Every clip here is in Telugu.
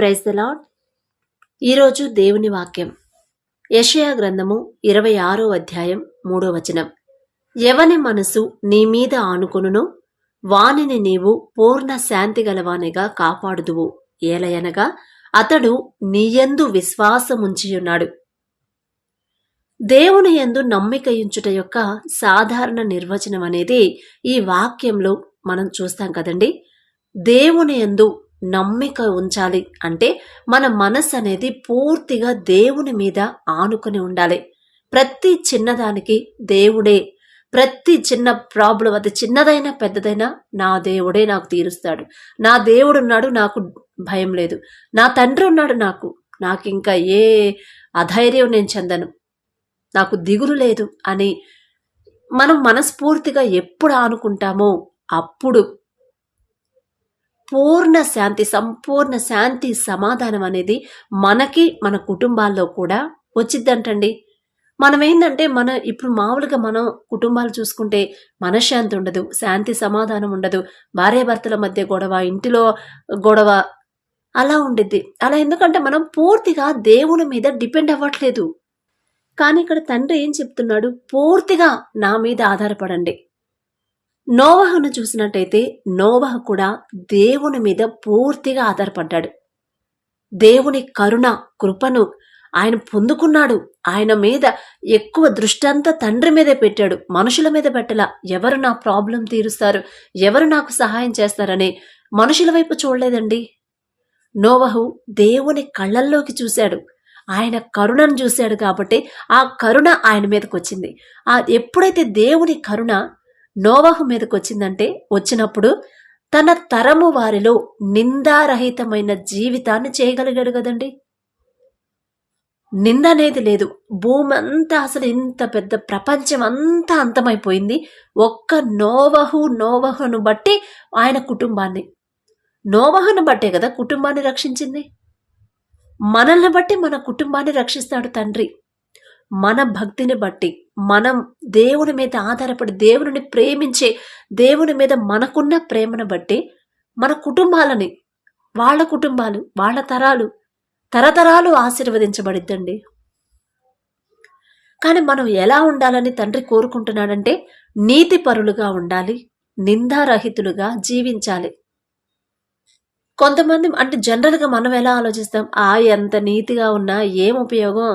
ప్రైజ్ ద లాడ్ ఈరోజు దేవుని వాక్యం. యషయా గ్రంథము ఇరవై ఆరో అధ్యాయం మూడో వచనం. ఎవని మనసు నీ మీద ఆనుకొనునో వానిని నీవు పూర్ణ శాంతి గలవానిగా కాపాడుదువు. ఏలయనగా అతడు నీయందు విశ్వాసముంచియున్నాడు. దేవుని యందు నమ్మికయుంచుట యొక్క సాధారణ నిర్వచనం అనేది ఈ వాక్యంలో మనం చూస్తాం కదండి. దేవుని యందు నమ్మిక ఉంచాలి. అంటే మన మనస్సు అనేది పూర్తిగా దేవుని మీద ఆనుకుని ఉండాలి. ప్రతి చిన్నదానికి దేవుడే. ప్రతి చిన్న ప్రాబ్లం అది చిన్నదైనా పెద్దదైనా నా దేవుడే నాకు తీరుస్తాడు. నా దేవుడు ఉన్నాడు నాకు భయం లేదు. నా తండ్రి ఉన్నాడు నాకు. నాకు ఇంకా ఏ అధైర్యం నేను చెందను. నాకు దిగులు లేదు అని మనం మనస్ఫూర్తిగా ఎప్పుడు ఆనుకుంటామో అప్పుడు పూర్ణ శాంతి సంపూర్ణ శాంతి సమాధానం అనేది మనకి మన కుటుంబాల్లో కూడా వచ్చిద్దంటండి. మనం ఏంటంటే మన ఇప్పుడు మామూలుగా మనం కుటుంబాలు చూసుకుంటే మనశ్శాంతి ఉండదు శాంతి సమాధానం ఉండదు భార్యాభర్తల మధ్య గొడవ ఇంటిలో గొడవ అలా ఉండిద్ది. అలా ఎందుకంటే మనం పూర్తిగా దేవుని మీద డిపెండ్ అవ్వట్లేదు. కానీ ఇక్కడ తండ్రి ఏం చెప్తున్నాడు? పూర్తిగా నా మీద ఆధారపడండి. నోవహును చూసినట్టయితే నోవహ కూడా దేవుని మీద పూర్తిగా ఆధారపడ్డాడు. దేవుని కరుణ కృపను ఆయన పొందుకున్నాడు. ఆయన మీద ఎక్కువ దృష్టి అంతా తండ్రి మీదే పెట్టాడు. మనుషుల మీద పెట్టలా. ఎవరు నా ప్రాబ్లం తీరుస్తారు? ఎవరు నాకు సహాయం చేస్తారని మనుషుల వైపు చూడలేదండి. నోవహు దేవుని కళ్ళల్లోకి చూశాడు. ఆయన కరుణను చూశాడు కాబట్టి ఆ కరుణ ఆయన మీదకి వచ్చింది ఆ ఎప్పుడైతే దేవుని కరుణ నోవహు మీదకి వచ్చిందంటే వచ్చినప్పుడు తన తరము వారిలో నిందారహితమైన జీవితాన్ని చేయగలిగాడు కదండి. నింద అనేది లేదు. భూమి అంతా అసలు ఇంత పెద్ద ప్రపంచం అంతా అంతమైపోయింది. ఒక్క నోవహు నోవహును బట్టి ఆయన కుటుంబాన్ని. నోవహును బట్టే కదా కుటుంబాన్ని రక్షించింది. మనల్ని బట్టి మన కుటుంబాన్ని రక్షిస్తాడు తండ్రి. మన భక్తిని బట్టి మనం దేవుని మీద ఆధారపడి దేవుని ప్రేమించే దేవుని మీద మనకున్న ప్రేమను బట్టి మన కుటుంబాలని వాళ్ళ కుటుంబాలు వాళ్ళ తరాలు తరతరాలు ఆశీర్వదించబడిద్దండి. కానీ మనం ఎలా ఉండాలని తండ్రి కోరుకుంటున్నాడంటే నీతిపరులుగా ఉండాలి నిందారహితులుగా జీవించాలి. కొంతమంది అంటే జనరల్గా మనం ఎలా ఆలోచిస్తాం? ఆ ఎంత నీతిగా ఉన్నా ఏం ఉపయోగం?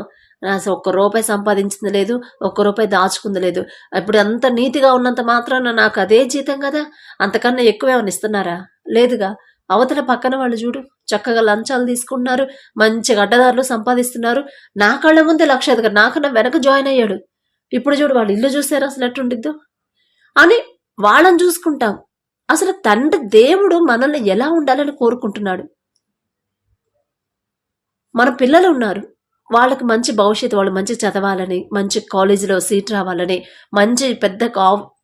ఒక్క రూపాయి సంపాదించింది లేదు ఒక్క రూపాయి దాచుకుంది లేదు. ఇప్పుడు అంత నీతిగా ఉన్నంత మాత్రాన నాకు అదే జీతం కదా? అంతకన్నా ఎక్కువ ఏమైనా ఇస్తున్నారా? లేదుగా. అవతల పక్కన వాళ్ళు చూడు చక్కగా లంచాలు తీసుకుంటున్నారు మంచి గడ్డదారులు సంపాదిస్తున్నారు. నా కళ్ళ ముందే లక్ష నాకన్నా వెనక జాయిన్ అయ్యాడు. ఇప్పుడు చూడు వాళ్ళు ఇల్లు చూసారు అసలు ఎట్టుండిద్దు అని వాళ్ళని చూసుకుంటాం. అసలు తండ్రి దేవుడు మనల్ని ఎలా ఉండాలని కోరుకుంటున్నాడు? మన పిల్లలు ఉన్నారు. వాళ్ళకి మంచి భవిష్యత్తు వాళ్ళు మంచి చదవాలని మంచి కాలేజీలో సీట్ రావాలని మంచి పెద్ద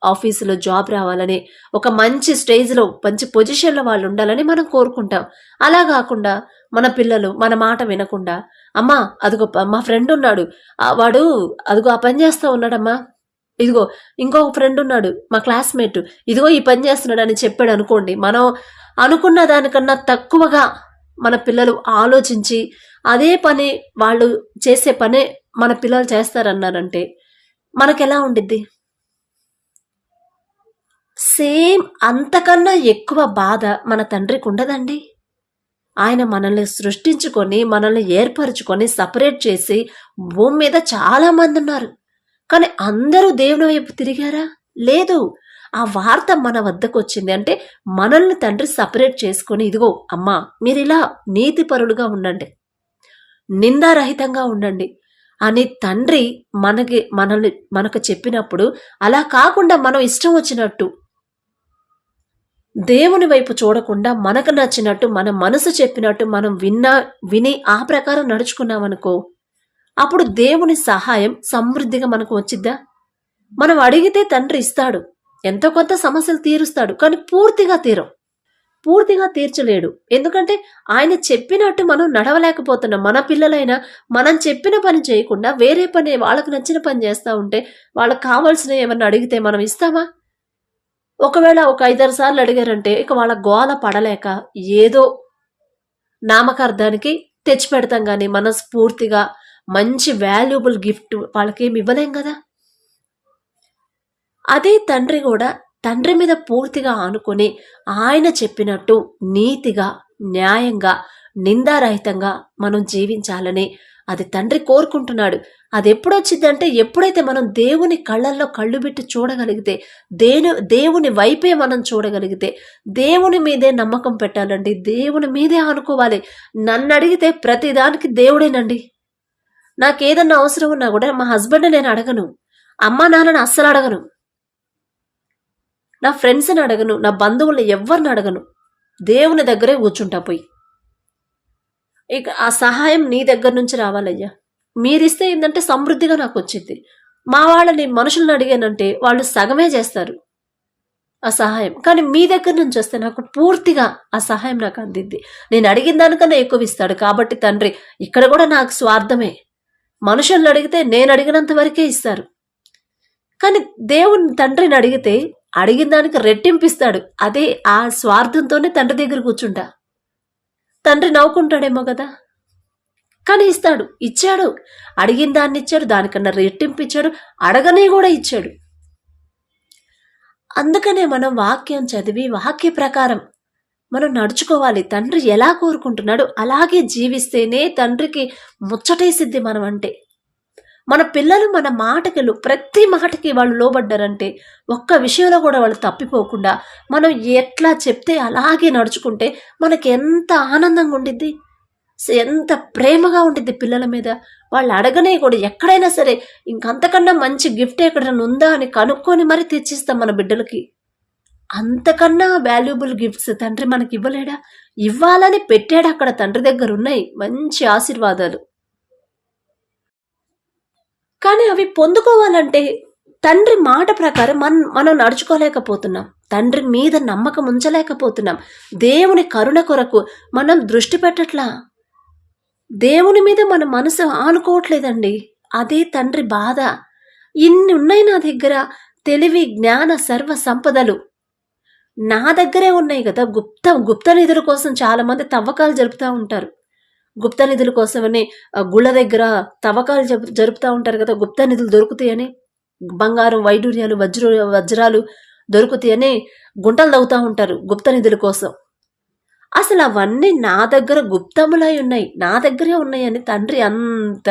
ఆఫీసులో జాబ్ రావాలని ఒక మంచి స్టేజ్లో మంచి పొజిషన్లో వాళ్ళు ఉండాలని మనం కోరుకుంటాం. అలా కాకుండా మన పిల్లలు మన మాట వినకుండా అమ్మా అదిగో మా ఫ్రెండ్ ఉన్నాడు. వాడు అదిగో ఆ పని చేస్తూ ఉన్నాడమ్మా. ఇదిగో ఇంకొక ఫ్రెండ్ ఉన్నాడు మా క్లాస్మేట్. ఇదిగో ఈ పని చేస్తున్నాడు అని చెప్పాడు అనుకోండి. మనం అనుకున్న దానికన్నా తక్కువగా మన పిల్లలు ఆలోచించి అదే పని వాళ్ళు చేసే పనే మన పిల్లలు చేస్తారన్నారంటే మనకెలా ఉండిద్ది? సేమ్ అంతకన్నా ఎక్కువ బాధ మన తండ్రికి ఉండదండి. ఆయన మనల్ని సృష్టించుకొని మనల్ని ఏర్పరచుకొని సపరేట్ చేసి భూమి మీద చాలా మంది ఉన్నారు. కానీ అందరూ దేవుని వైపు తిరిగారా? లేదు. ఆ వార్త మన వద్దకు వచ్చింది అంటే మనల్ని తండ్రి సపరేట్ చేసుకొని ఇదిగో అమ్మా మీరు ఇలా నీతిపరులుగా ఉండండి. నిందారహితంగా ఉండండి. అని తండ్రి మనకి మనల్ని మనకు చెప్పినప్పుడు అలా కాకుండా మనం ఇష్టం వచ్చినట్టు దేవుని వైపు చూడకుండా మనకు నచ్చినట్టు మన మనసు చెప్పినట్టు మనం విన్నా విని ఆ ప్రకారం నడుచుకున్నామనుకో అప్పుడు దేవుని సహాయం సమృద్ధిగా మనకు వచ్చిద్దా? మనం అడిగితే తండ్రి ఇస్తాడు. ఎంతో కొంత సమస్యలు తీరుస్తాడు కానీ పూర్తిగా తీరం. పూర్తిగా తీర్చలేడు. ఎందుకంటే ఆయన చెప్పినట్టు మనం నడవలేకపోతున్నాం. మన పిల్లలైనా మనం చెప్పిన పని చేయకుండా వేరే పని వాళ్ళకు నచ్చిన పని చేస్తూ ఉంటే వాళ్ళకి కావాల్సిన ఏమన్నా అడిగితే మనం ఇస్తామా? ఒకవేళ ఒక ఐదారు సార్లు అడిగారంటే ఇక వాళ్ళ గోల పడలేక ఏదో నామకార్థానికి తెచ్చిపెడతాం కానీ మనస్ఫూర్తిగా మంచి వాల్యుబుల్ గిఫ్ట్ వాళ్ళకి ఏమి ఇవ్వలేం కదా? అదే తండ్రి కూడా తండ్రి మీద పూర్తిగా ఆనుకొని ఆయన చెప్పినట్టు నీతిగా న్యాయంగా నిందారహితంగా మనం జీవించాలని అది తండ్రి కోరుకుంటున్నాడు. అది ఎప్పుడొచ్చిందంటే ఎప్పుడైతే మనం దేవుని కళ్ళల్లో కళ్ళు పెట్టి చూడగలిగితే దేని దేవుని వైపే మనం చూడగలిగితే దేవుని మీదే నమ్మకం పెట్టాలండి దేవుని మీదే అనుకోవాలి నన్ను అడిగితే ప్రతిదానికి దేవుడేనండి. నాకేదన్నా అవసరం ఉన్నా కూడా మా హస్బెండ్ నేను అడగను. అమ్మా నాన్నని అస్సలు అడగను. నా ఫ్రెండ్స్ని అడగను నా బంధువులు ఎవరిని అడగను. దేవుని దగ్గరే కూర్చుంటా పోయి. ఇక ఆ సహాయం నీ దగ్గర నుంచి రావాలయ్యా. మీరిస్తే ఏంటంటే సమృద్ధిగా నాకు వచ్చింది. మా వాళ్ళని మనుషులను అడిగానంటే వాళ్ళు సగమే చేస్తారు ఆ సహాయం. కానీ మీ దగ్గర నుంచి వస్తే నాకు పూర్తిగా ఆ సహాయం నాకు అందిద్ది నేను అడిగిన దానికన్నా ఎక్కువ ఇస్తాడు. కాబట్టి తండ్రి ఇక్కడ కూడా నాకు స్వార్థమే. మనుషులను అడిగితే నేను అడిగినంత వరకే ఇస్తారు. కానీ దేవుని తండ్రిని అడిగితే అడిగిన దానికి రెట్టింపిస్తాడు. అదే ఆ స్వార్థంతోనే తండ్రి దగ్గర కూర్చుంటా. తండ్రి నవ్వుకుంటాడేమో కదా. కానీ ఇస్తాడు. ఇచ్చాడు. అడిగిన దాన్ని ఇచ్చాడు. దానికన్నా రెట్టింపు ఇచ్చాడు అడగనే కూడా ఇచ్చాడు. అందుకనే మనం వాక్యం చదివి వాక్య ప్రకారం మనం నడుచుకోవాలి. తండ్రి ఎలా కోరుకుంటున్నాడు అలాగే జీవిస్తేనే తండ్రికి ముచ్చటేసిద్ది మనం అంటే మన పిల్లలు మన మాటకి ప్రతి మాటకి వాళ్ళు లోబడ్డారంటే ఒక్క విషయంలో కూడా వాళ్ళు తప్పిపోకుండా మనం ఎట్లా చెప్తే అలాగే నడుచుకుంటే మనకి ఎంత ఆనందంగా ఉండిద్ది? ఎంత ప్రేమగా ఉండిద్ది పిల్లల మీద? వాళ్ళు అడగనే కూడా ఎక్కడైనా సరే ఇంకంతకన్నా మంచి గిఫ్ట్ ఎక్కడైనా ఉందా అని కనుక్కొని మరీ తెచ్చిస్తాం మన బిడ్డలకి. అంతకన్నా వాల్యుబుల్ గిఫ్ట్స్ తండ్రి మనకి ఇవ్వలేడా? ఇవ్వాలని పెట్టాడు అక్కడ తండ్రి దగ్గర ఉన్నాయి. మంచి ఆశీర్వాదాలు. కానీ అవి పొందుకోవాలంటే తండ్రి మాట ప్రకారం మన మనం నడుచుకోలేకపోతున్నాం. తండ్రి మీద నమ్మకం ఉంచలేకపోతున్నాం. దేవుని కరుణ కొరకు మనం దృష్టి పెట్టట్లా? దేవుని మీద మన మనసు ఆనుకోవట్లేదండి. అదే తండ్రి బాధ. ఇన్ని ఉన్నాయి నా దగ్గర తెలివి జ్ఞాన సర్వ సంపదలు. నా దగ్గరే ఉన్నాయి కదా. గుప్త గుప్త నిధుల కోసం చాలామంది తవ్వకాలు జరుపుతూ ఉంటారు. గుప్త నిధుల కోసమని గుళ్ళ దగ్గర తవ్వకాలు జరుపుతూ ఉంటారు కదా గుప్త నిధులు దొరుకుతాయని బంగారం వైడూర్యాలు వజ్ర వజ్రాలు దొరుకుతాయని గుంటలు తవ్వుతూ ఉంటారు గుప్త నిధుల కోసం. అసలు అవన్నీ నా దగ్గర గుప్తములై ఉన్నాయి నా దగ్గరే ఉన్నాయని తండ్రి అంత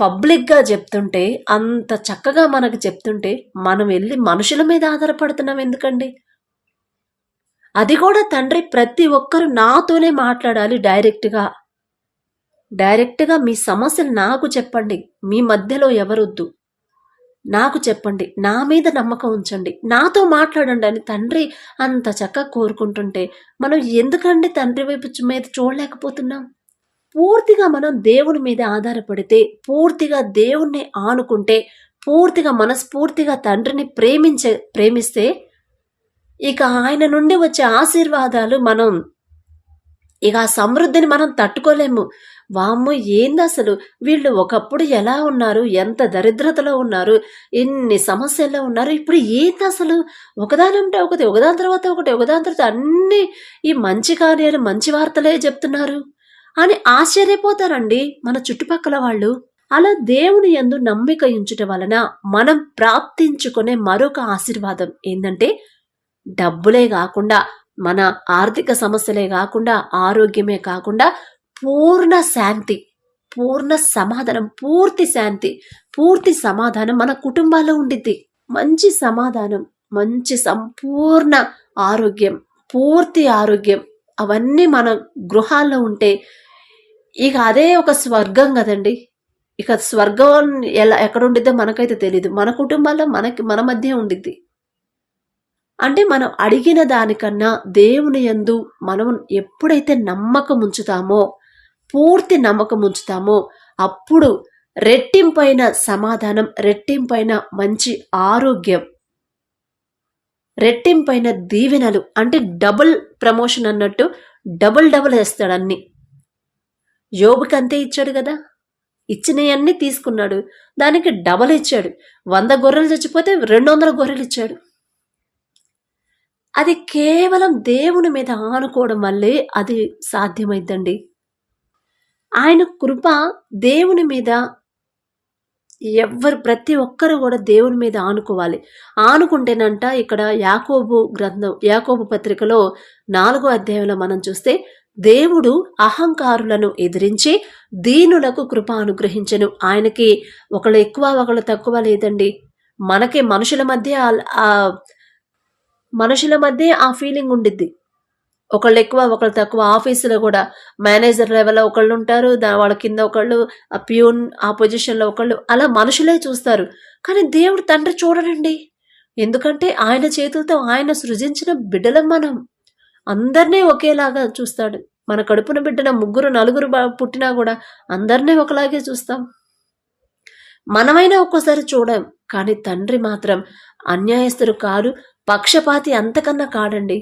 పబ్లిక్గా చెప్తుంటే అంత చక్కగా మనకు చెప్తుంటే మనం వెళ్ళి మనుషుల మీద ఆధారపడుతున్నాం ఎందుకండి? అది కూడా తండ్రి ప్రతి ఒక్కరు నాతోనే మాట్లాడాలి డైరెక్ట్గా. డైరెక్ట్గా మీ సమస్యలు నాకు చెప్పండి. మీ మధ్యలో ఎవరొద్దు. నాకు చెప్పండి. నా మీద నమ్మకం ఉంచండి. నాతో మాట్లాడండి అని తండ్రి అంత చక్కగా కోరుకుంటుంటే మనం ఎందుకండి తండ్రి వైపు మీద చూడలేకపోతున్నాం? పూర్తిగా మనం దేవుని మీద ఆధారపడితే పూర్తిగా దేవుణ్ణి ఆనుకుంటే పూర్తిగా మనస్ఫూర్తిగా తండ్రిని ప్రేమించే ప్రేమిస్తే ఇక ఆయన నుండి వచ్చే ఆశీర్వాదాలు మనం ఇక ఆ సమృద్ధిని మనం తట్టుకోలేము. వామ్మో ఏంది అసలు వీళ్ళు ఒకప్పుడు ఎలా ఉన్నారు? ఎంత దరిద్రతలో ఉన్నారు? ఎన్ని సమస్యల్లో ఉన్నారు? ఇప్పుడు ఏంది అసలు ఒకదానంటే ఒకటి ఒకదాని తర్వాత ఒకటి ఒకదాని తర్వాత అన్ని ఈ మంచి కార్యాలు మంచి వార్తలే చెప్తున్నారు. అని ఆశ్చర్యపోతారండి మన చుట్టుపక్కల వాళ్ళు. అలా దేవుని ఎందు నమ్మిక ఉంచుట వలన మనం ప్రాప్తించుకునే మరొక ఆశీర్వాదం ఏంటంటే డబ్బులే కాకుండా మన ఆర్థిక సమస్యలే కాకుండా ఆరోగ్యమే కాకుండా పూర్ణ శాంతి పూర్ణ సమాధానం పూర్తి శాంతి పూర్తి సమాధానం మన కుటుంబాల్లో ఉండిద్ది. మంచి సమాధానం మంచి సంపూర్ణ ఆరోగ్యం పూర్తి ఆరోగ్యం అవన్నీ మన గృహాల్లో ఉంటే ఇక అదే ఒక స్వర్గం కదండి. ఇక స్వర్గం ఎలా ఎక్కడ ఉండిద్దో మనకైతే తెలియదు మన కుటుంబాల్లో మనకి మన మధ్య ఉండిద్ది. అంటే మనం అడిగిన దానికన్నా దేవుని యందు మనం ఎప్పుడైతే నమ్మకం ఉంచుతామో పూర్తి నమ్మకం ఉంచుతామో. అప్పుడు రెట్టింపైన సమాధానం రెట్టింపైన మంచి ఆరోగ్యం రెట్టింపైన దీవెనలు అంటే డబుల్ ప్రమోషన్ అన్నట్టు డబుల్ డబుల్ వేస్తాడు అన్ని. యోబుకి అంతే ఇచ్చాడు కదా. ఇచ్చినవన్నీ తీసుకున్నాడు. దానికి డబల్ ఇచ్చాడు. వంద గొర్రెలు చచ్చిపోతే రెండు వందల గొర్రెలు ఇచ్చాడు. అది కేవలం దేవుని మీద ఆనుకోవడం వల్లే అది సాధ్యమైద్దండి. ఆయన కృప దేవుని మీద ఎవ్వరు ప్రతి ఒక్కరు కూడా దేవుని మీద ఆనుకోవాలి. ఆనుకుంటేనంట ఇక్కడ యాకోబు గ్రంథం యాకోబు పత్రికలో నాలుగో అధ్యాయంలో మనం చూస్తే దేవుడు అహంకారులను ఎదిరించి దీనులకు కృప అనుగ్రహించను. ఆయనకి ఒకళ్ళు ఎక్కువ ఒకళ్ళు తక్కువ లేదండి. మనకి మనుషుల మధ్య మనుషుల మధ్య ఆ ఫీలింగ్ ఉండిద్ది. ఒకళ్ళు ఎక్కువ ఒకళ్ళు తక్కువ ఆఫీసులో కూడా మేనేజర్ లెవెల్లో ఒకళ్ళు ఉంటారు దా వాళ్ళ కింద ఒకళ్ళు ఆ ప్యూన్ ఆ పొజిషన్లో ఒకళ్ళు అలా మనుషులే చూస్తారు. కానీ దేవుడు తండ్రి చూడడండి ఎందుకంటే ఆయన చేతులతో ఆయన సృజించిన బిడ్డలం మనం. అందరినీ ఒకేలాగా చూస్తాడు. మన కడుపున బిడ్డన ముగ్గురు నలుగురు పుట్టినా కూడా అందరినీ ఒకలాగే చూస్తాం. మనమైనా ఒక్కోసారి చూడం. కానీ తండ్రి మాత్రం అన్యాయస్తుడు కాదు పక్షపాతి అంతకన్నా కాడండి.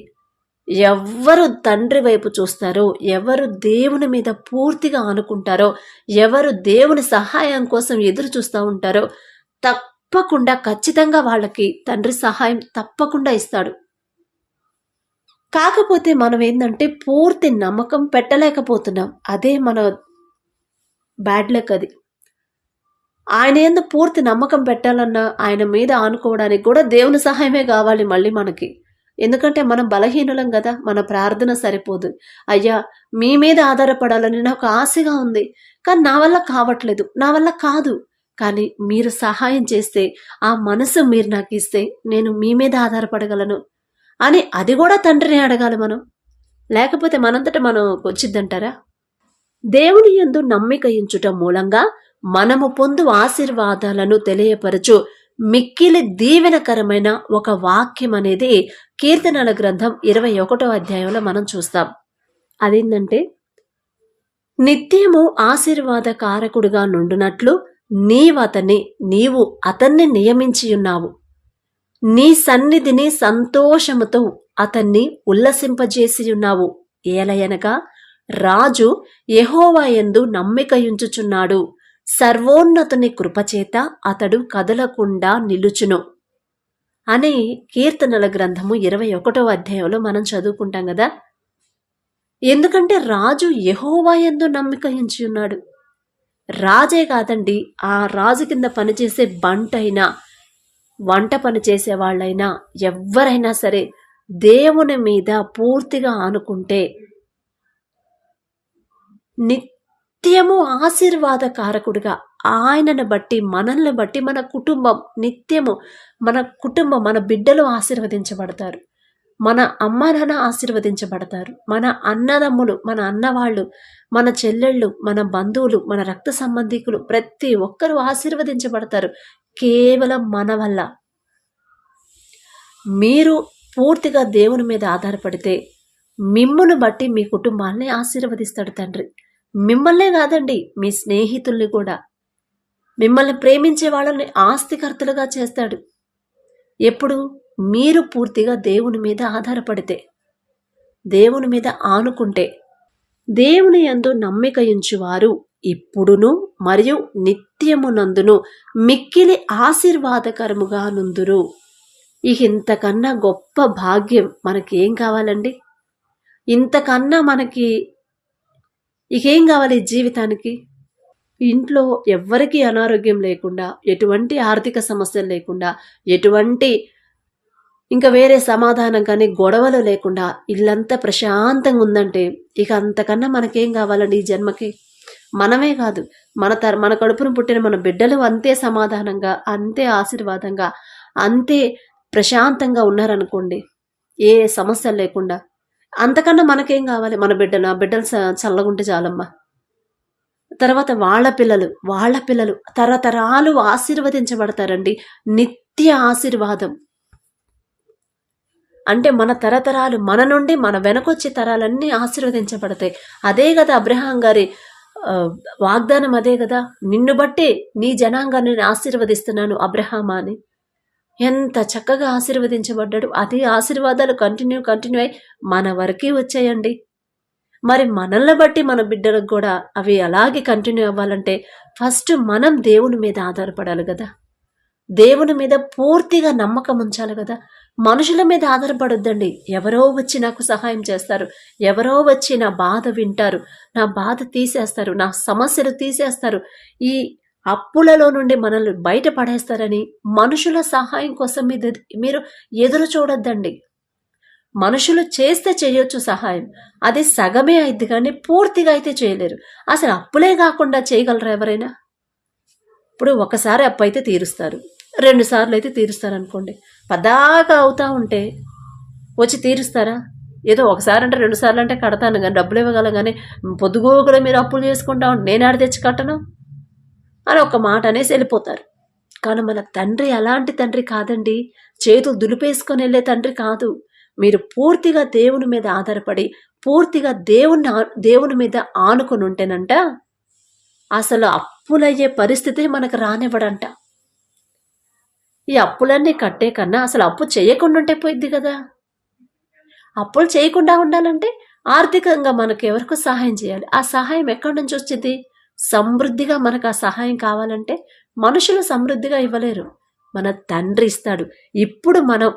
ఎవరు తండ్రి వైపు చూస్తారో ఎవరు దేవుని మీద పూర్తిగా ఆనుకుంటారో ఎవరు దేవుని సహాయం కోసం ఎదురు చూస్తూ ఉంటారో తప్పకుండా ఖచ్చితంగా వాళ్ళకి తండ్రి సహాయం తప్పకుండా ఇస్తాడు. కాకపోతే మనం ఏంటంటే పూర్తి నమ్మకం పెట్టలేకపోతున్నాం. అదే మన బ్యాడ్ లక్ అది. ఆయన ఏందో పూర్తి నమ్మకం పెట్టాలన్నా ఆయన మీద ఆనుకోవడానికి కూడా దేవుని సహాయమే కావాలి మళ్ళీ మనకి. ఎందుకంటే మనం బలహీనులం కదా మన ప్రార్థన సరిపోదు. అయ్యా మీ మీద ఆధారపడాలని నాకు ఆశగా ఉంది. కానీ నా వల్ల కావట్లేదు నా వల్ల కాదు. కానీ మీరు సహాయం చేస్తే ఆ మనసు మీరు నాకు ఇస్తే నేను మీ మీద ఆధారపడగలను అని అది కూడా తండ్రిని అడగాలి మనం. లేకపోతే మనంతట మనం వచ్చిద్దంటారా దేవుని యందు నమ్మిక ఇంచుట మూలంగా మనము పొందు ఆశీర్వాదాలను తెలియపరచు మిక్కిలి దీవెనకరమైన ఒక వాక్యం అనేది కీర్తనల గ్రంథం ఇరవై ఒకటో అధ్యాయంలో మనం చూస్తాం. అదేంటంటే నిత్యము ఆశీర్వాద కారకుడుగా నుండునట్లు నీవతని నీవు అతన్ని నియమించి ఉన్నావు. నీ సన్నిధిని సంతోషముతో అతన్ని ఉల్లసింపజేసి ఉన్నావు. ఏలయనగా రాజు యెహోవాయందు నమ్మికయుంచుచున్నాడు సర్వోన్నతుని కృపచేత అతడు కదలకుండా నిలుచును. అని కీర్తనల గ్రంథము ఇరవై ఒకటో అధ్యాయంలో మనం చదువుకుంటాం కదా? ఎందుకంటే రాజు యెహోవాయందు నమ్మిక ఎంచి ఉన్నాడు. రాజే కాదండి ఆ రాజు కింద పనిచేసే బంటైనా వంట పని చేసే వాళ్ళైనా ఎవరైనా సరే దేవుని మీద పూర్తిగా ఆనుకుంటే నిత్యము ఆశీర్వాదకారకుడిగా ఆయనను బట్టి మనల్ని బట్టి మన కుటుంబం నిత్యము మన కుటుంబం మన బిడ్డలు ఆశీర్వదించబడతారు. మన అమ్మ నాన్న ఆశీర్వదించబడతారు. మన అన్నదమ్ములు మన అన్నవాళ్ళు మన చెల్లెళ్ళు మన బంధువులు మన రక్త సంబంధికులు ప్రతి ఒక్కరూ ఆశీర్వదించబడతారు. కేవలం మన వల్ల. మీరు పూర్తిగా దేవుని మీద ఆధారపడితే మిమ్మును బట్టి మీ కుటుంబాన్ని ఆశీర్వదిస్తాడు తండ్రి. మిమ్మల్నే కాదండి మీ స్నేహితుల్ని కూడా. మిమ్మల్ని ప్రేమించే వాళ్ళని ఆస్తికర్తలుగా చేస్తాడు. ఎప్పుడు? మీరు పూర్తిగా దేవుని మీద ఆధారపడితే దేవుని మీద ఆనుకుంటే. దేవుని యందు నమ్మిక ఉంచువారు ఇప్పుడును మరియు నిత్యమునందును మిక్కిలి ఆశీర్వాదకరముగా నుందురు. ఇక ఇంతకన్నా గొప్ప భాగ్యం మనకేం కావాలండి? ఇంతకన్నా మనకి ఇకేం కావాలి జీవితానికి? ఇంట్లో ఎవ్వరికీ అనారోగ్యం లేకుండా ఎటువంటి ఆర్థిక సమస్యలు లేకుండా ఎటువంటి ఇంకా వేరే సమాధానం కానీ గొడవలు లేకుండా ఇల్లంతా ప్రశాంతంగా ఉందంటే ఇక అంతకన్నా మనకేం కావాలండి ఈ జన్మకి? మనమే కాదు. మన తర మన కడుపును పుట్టిన మన బిడ్డలు అంతే సమాధానంగా అంతే ఆశీర్వాదంగా అంతే ప్రశాంతంగా ఉన్నారనుకోండి ఏ సమస్యలు లేకుండా. అంతకన్నా మనకేం కావాలి? మన బిడ్డలు ఆ బిడ్డలు చ- చల్లగుంటే చాలమ్మా. తర్వాత వాళ్ళ పిల్లలు వాళ్ళ పిల్లలు తరతరాలు ఆశీర్వదించబడతారండి. నిత్య ఆశీర్వాదం. అంటే మన తరతరాలు మన నుండి మన వెనకొచ్చే తరాలన్నీ ఆశీర్వదించబడతాయి. అదే కదా అబ్రహాం గారి వాగ్దానం అదే కదా? నిన్ను బట్టే నీ జనాంగాన్ని నేను ఆశీర్వదిస్తున్నాను అబ్రహామా అని. ఎంత చక్కగా ఆశీర్వదించబడ్డాడు. అదే ఆశీర్వాదాలు కంటిన్యూ కంటిన్యూ అయి మన వరకే వచ్చాయండి. మరి మనల్ని బట్టి మన బిడ్డలకు కూడా అవి అలాగే కంటిన్యూ అవ్వాలంటే ఫస్ట్ మనం దేవుని మీద ఆధారపడాలి కదా. దేవుని మీద పూర్తిగా నమ్మకం ఉంచాలి కదా. మనుషుల మీద ఆధారపడొద్దండి. ఎవరో వచ్చి నాకు సహాయం చేస్తారు. ఎవరో వచ్చి నా బాధ వింటారు. నా బాధ తీసేస్తారు. నా సమస్యలు తీసేస్తారు. ఈ అప్పులలో నుండి మనల్ని బయటపడేస్తారని మనుషుల సహాయం కోసం మీద మీరు ఎదురు చూడొద్దండి. మనుషులు చేస్తే చేయొచ్చు సహాయం. అది సగమే అయింది కానీ పూర్తిగా అయితే చేయలేరు. అసలు అప్పులే కాకుండా చేయగలరా ఎవరైనా? ఇప్పుడు ఒకసారి అప్పు అయితే తీరుస్తారు. రెండు సార్లు అయితే తీరుస్తారు అనుకోండి. పదాకా అవుతా ఉంటే వచ్చి తీరుస్తారా? ఏదో ఒకసారి అంటే రెండు సార్లు అంటే కడతాను కానీ డబ్బులు ఇవ్వగలం కానీ పొద్దుగోకులు మీరు అప్పులు చేసుకుంటా ఉంటే నేను ఆడ తెచ్చి కట్టను? అని ఒక మాట అనేసి వెళ్ళిపోతారు. కానీ మన తండ్రి అలాంటి తండ్రి కాదండి. చేతులు దులిపేసుకొని వెళ్ళే తండ్రి కాదు. మీరు పూర్తిగా దేవుని మీద ఆధారపడి పూర్తిగా దేవుని దేవుని మీద ఆనుకొని ఉంటేనంట అసలు అప్పులయ్యే పరిస్థితి మనకు రానివ్వడంట. ఈ అప్పులన్నీ కట్టే కన్నా అసలు అప్పు చేయకుండా ఉంటే పోయిద్ది కదా. అప్పులు చేయకుండా ఉండాలంటే ఆర్థికంగా మనకు ఎవరికో సహాయం చేయాలి? ఆ సహాయం ఎక్కడి నుంచి వచ్చింది? సమృద్ధిగా మనకు ఆ సహాయం కావాలంటే మనుషులు సమృద్ధిగా ఇవ్వలేరు. మన తండ్రి ఇస్తాడు. ఇప్పుడు మనం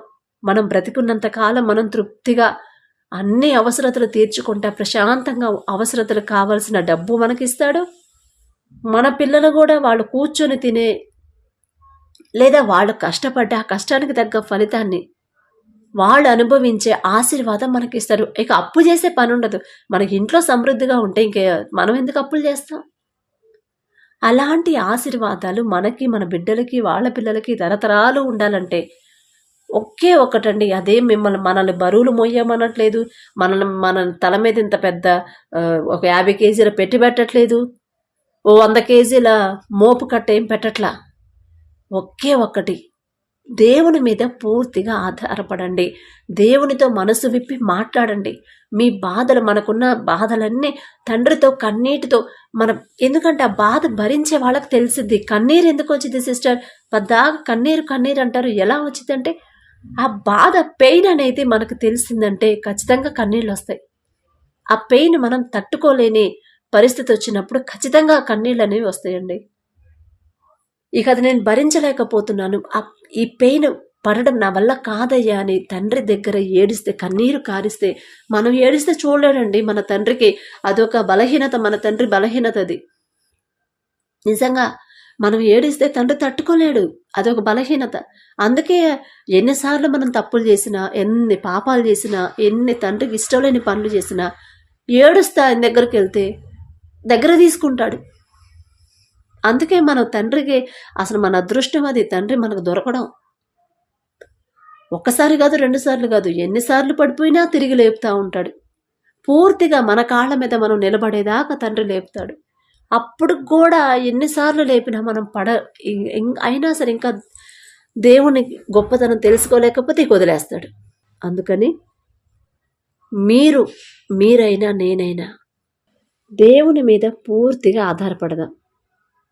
మనం బ్రతికున్నంత కాలం మనం తృప్తిగా అన్ని అవసరతలు తీర్చుకుంటా ప్రశాంతంగా అవసరతలు కావాల్సిన డబ్బు మనకిస్తాడు. మన పిల్లలు కూడా వాళ్ళు కూర్చొని తినే లేదా వాళ్ళు కష్టపడ్డ ఆ కష్టానికి తగ్గ ఫలితాన్ని వాళ్ళు అనుభవించే ఆశీర్వాదం మనకి ఇస్తారు ఇక అప్పు చేసే పని ఉండదు మనకి ఇంట్లో సమృద్ధిగా ఉంటే ఇంకే మనం ఎందుకు అప్పులు చేస్తాం? అలాంటి ఆశీర్వాదాలు మనకి మన బిడ్డలకి వాళ్ళ పిల్లలకి తరతరాలు ఉండాలంటే ఒకే ఒకటండి. అదే మిమ్మల్ని మనల్ని బరువులు మొయ్యమనట్లేదు మనల్ని మన తల మీద ఇంత పెద్ద ఒక యాభై కేజీల పెట్టి పెట్టట్లేదు ఓ వంద కేజీల మోపు కట్ట ఏం పెట్టట్లా? ఒకే ఒక్కటి దేవుని మీద పూర్తిగా ఆధారపడండి. దేవునితో మనసు విప్పి మాట్లాడండి. మీ బాధలు మనకున్న బాధలన్నీ తండ్రితో కన్నీటితో మనం ఎందుకంటే ఆ బాధ భరించే వాళ్ళకి తెలిసిద్ది. కన్నీరు ఎందుకు వచ్చింది సిస్టర్? పద్దాగా కన్నీరు కన్నీరు అంటారు. ఎలా వచ్చిందంటే ఆ బాధ పెయిన్ అనేది మనకు తెలిసిందంటే ఖచ్చితంగా కన్నీళ్ళు వస్తాయి. ఆ పెయిన్ మనం తట్టుకోలేని పరిస్థితి వచ్చినప్పుడు ఖచ్చితంగా కన్నీళ్ళు అనేవి వస్తాయండి. ఇక అది నేను భరించలేకపోతున్నాను. ఈ పెయిన్ పడడం నా వల్ల కాదయ్యా అని తండ్రి దగ్గర ఏడిస్తే కన్నీరు కారిస్తే మనం ఏడిస్తే చూడలేడండి మన తండ్రికి. అదొక బలహీనత మన తండ్రి బలహీనత అది. నిజంగా మనం ఏడిస్తే తండ్రి తట్టుకోలేడు. అదొక బలహీనత. అందుకే ఎన్నిసార్లు మనం తప్పులు చేసినా ఎన్ని పాపాలు చేసినా ఎన్ని తండ్రికి ఇష్టం లేని పనులు చేసినా ఏడుస్తా ఆయన దగ్గరికి వెళ్తే దగ్గర తీసుకుంటాడు. అందుకే మన తండ్రికి అసలు మన అదృష్టం అది. తండ్రి మనకు దొరకడం. ఒక్కసారి కాదు రెండుసార్లు కాదు. ఎన్నిసార్లు పడిపోయినా తిరిగి లేపుతా ఉంటాడు. పూర్తిగా మన కాళ్ళ మీద మనం నిలబడేదాకా తండ్రి లేపుతాడు. అప్పుడు కూడా ఎన్నిసార్లు లేపినా మనం పడ ఇం- అయినా సరే ఇంకా దేవుని గొప్పతనం తెలుసుకోలేకపోతే వదిలేస్తాడు. అందుకని మీరు మీరైనా నేనైనా దేవుని మీద పూర్తిగా ఆధారపడదాం.